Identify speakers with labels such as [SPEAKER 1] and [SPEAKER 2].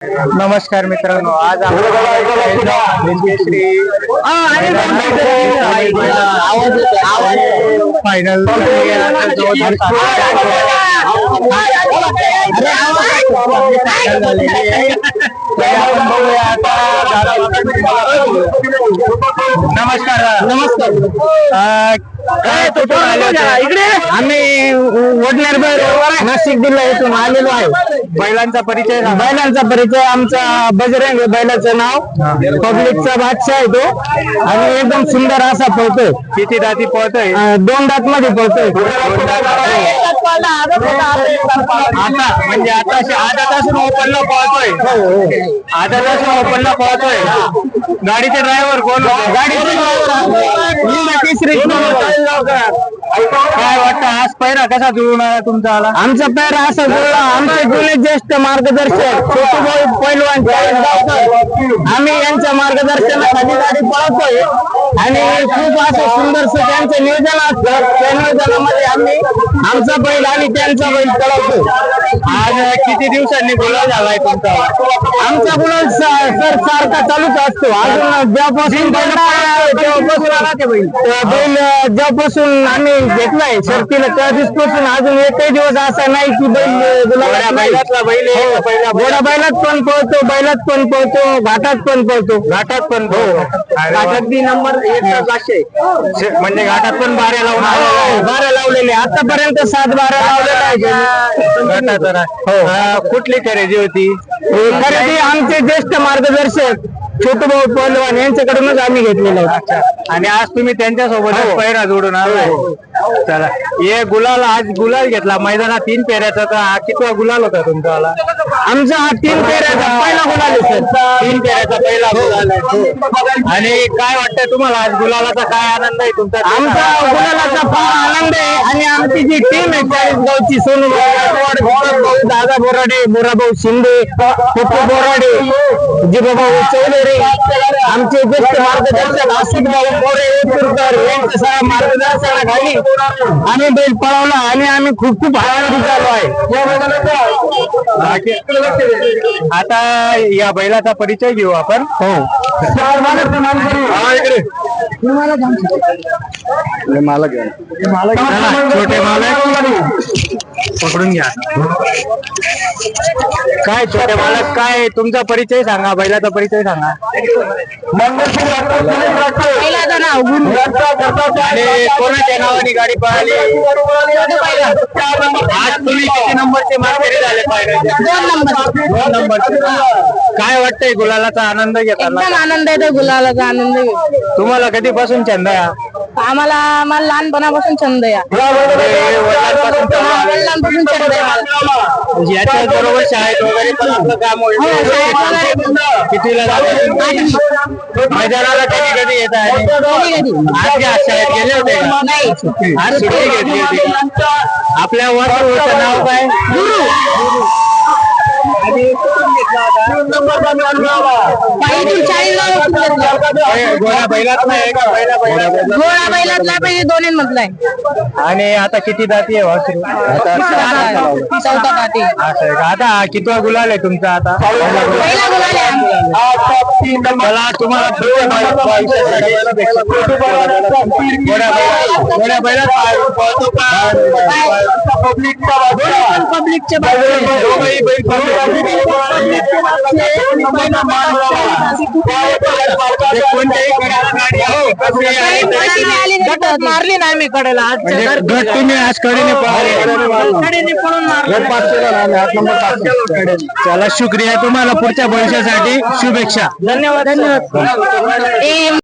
[SPEAKER 1] नमस्कार मित्रांनो आज आपण फायनल नमस्कार. नमस्कार. काय तो आले आम्ही वडनेर नाशिक जिल्हा इथून आलेलो आहे. बैलांचा परिचय सांगा.
[SPEAKER 2] बैलांचा परिचय आमचा बजरंग आहे बैलाचं नाव. पब्लिकचा बादशाह आहे तो. आणि एकदम सुंदर असा पळतोय.
[SPEAKER 1] किती दाती पळतोय?
[SPEAKER 2] अं, दोन दात मध्ये पळतोय.
[SPEAKER 1] आता म्हणजे आता आधा तासून ओपनला पळतोय. आधा तासून ओपनला पळतोय. गाडीचे ड्रायव्हर कोण होते?
[SPEAKER 2] तिसरी
[SPEAKER 1] काय वाटतं? आज पहिला कसा जुळून आला तुमचा आला?
[SPEAKER 2] आमचा पैर असा जुळला. आमचे जुने ज्येष्ठ मार्गदर्शक छोटूभाऊ पैलवान आम्ही यांच्या मार्गदर्शनाखाली गाडी पळवतोय आणि खूप असं सुंदरसं त्यांचं नियोजन असतं. त्या नियोजनामध्ये आम्ही आमचा बैल आणि त्यांचा बैल पळवतोय
[SPEAKER 1] आज किती दिवसांनी गुलाब झालाय तुमचा?
[SPEAKER 2] आमचा गुलाल सर सारखा चालूच असतो. अजून जेव्हापासून बैल पळाला, तेव्हापासून अं, बैल अं, जेव्हापासून आम्ही घेतलाय शर्तीला त्या दिवसापासून अजून एकही दिवस असा नाही की बैल गुलाबात
[SPEAKER 1] घोड्या
[SPEAKER 2] नाही.
[SPEAKER 1] बैलातला बैल आहे का पहिला बैल?
[SPEAKER 2] घोडा बैलात पण पळतो बैलात पण पळतो घाटात पण पळतो.
[SPEAKER 1] घाटात पण घाटात बी नंबर एक म्हणजे घाटात पण बाऱ्या लावून आलेला आहे.
[SPEAKER 2] बारा लावलेले आतापर्यंत सात बारा लावलेला आहे त्यांनी.
[SPEAKER 1] घाटात जरा. हा, कुठली खरेदी होती?
[SPEAKER 2] खरेदी आमचे ज्येष्ठ मार्गदर्शक. छोटू भाऊ पहलवान यांच्याकडूनच आम्ही घेतलेलं आहे
[SPEAKER 1] आणि आज तुम्ही त्यांच्यासोबत पहिरा जोडून आलाय. चला. हे गुलाल आज गुलाल घेतला. मैदानात तीन पेऱ्याचा तर हा कितवा गुलाल होता तुमचा?
[SPEAKER 2] आमचा हा तीन फेऱ्याचा पहिला गुलाल आहे सर.
[SPEAKER 1] तीन पेऱ्याचा पहिला गुलाल आहे आणि काय वाटतंय तुम्हाला? आज गुलालाचा काय आनंद आहे तुमचा?
[SPEAKER 2] आमचा गुलालाचा फार आनंद आहे आणि आमची जी टीम आहे चाळीस गावची सोनू भाऊ दादा बोराडे बोराभाऊ शिंदे पप्पू बोराडे जिबाभाऊ चौधरी आमचे ज्येष्ठ मार्गदर्शक आशिक भाऊ मोरे येतुरकर यांच्या सगळ्या मार्गदर्शनाखाली आम्ही बैल पळवला आणि आम्ही खूप खूप आनंदी झालो आहे.
[SPEAKER 1] आता या बैलाचा परिचय घेऊ आपण.
[SPEAKER 2] हो.
[SPEAKER 1] इकडे. चला, छोटे मालक. पकडून घ्या. काय छोटे मालक काय तुमचा परिचय सांगा बैलाचा परिचय सांगा.
[SPEAKER 2] बैलाचं नाव गुरु
[SPEAKER 1] आणि कोणाच्या नावाने गाडी पळाली? आज तुम्ही किती नंबरचे मार्केट झाले पाहिजे?
[SPEAKER 2] दोन नंबर
[SPEAKER 1] दोन नंबर काय वाटतंय गुलालाचा आनंद घेताना?
[SPEAKER 2] एकदम आनंद येतो गुलालाचा आनंद
[SPEAKER 1] तुम्हाला कधीपासून छंद आहे हा?
[SPEAKER 2] आम्हाला मला लहानपणापासून छंद हा.
[SPEAKER 1] हे वडिलांपासून
[SPEAKER 2] हा. वडिलांपासून छंद आहे मला
[SPEAKER 1] याच्या बरोबर शाळेत वगैरे पण आपलं काम होईल.
[SPEAKER 2] हो, शाळेत वगैरे.
[SPEAKER 1] कितीला जाते मैदानाला कधी कधी येत आहे. आज शाळेत गेले होते का?
[SPEAKER 2] नाही.
[SPEAKER 1] आज सुट्टी घेतली होती? आपल्या वास्तूचं नाव काय?
[SPEAKER 2] पाहिजे चाळीस
[SPEAKER 1] गोळा बैलात नाही का बैला बैला
[SPEAKER 2] गोळा बैलातला पाहिजे दोन्ही मधला आहे
[SPEAKER 1] आणि आता किती जाती आहे वासरू आता
[SPEAKER 2] चौथा
[SPEAKER 1] असं आहे का? आता कितवा गुलाल आहे तुमचा आता
[SPEAKER 2] पहिला गुलाल आहे आमचा.
[SPEAKER 1] मला तुम्हाला पुढच्या भागात आयुष्यासाठी गोड्या बैला- गोड्या बैलात पाय- पळतो का?
[SPEAKER 2] दोन्ही पण पब्लिकचे बैल.
[SPEAKER 1] दोघंही बैल ते कोणत्याही कडेला गाडी हो, आहे?
[SPEAKER 2] नाही मारली नाही मी कडेला आज
[SPEAKER 1] म्हणजे गट तुम्ही आज कडेने पळाले
[SPEAKER 2] कडेने पळून मारली.
[SPEAKER 1] चला शुक्रिया तुम्हाला पुढच्या भविष्यासाठी. शुभेच्छा.
[SPEAKER 2] धन्यवाद. धन्यवाद.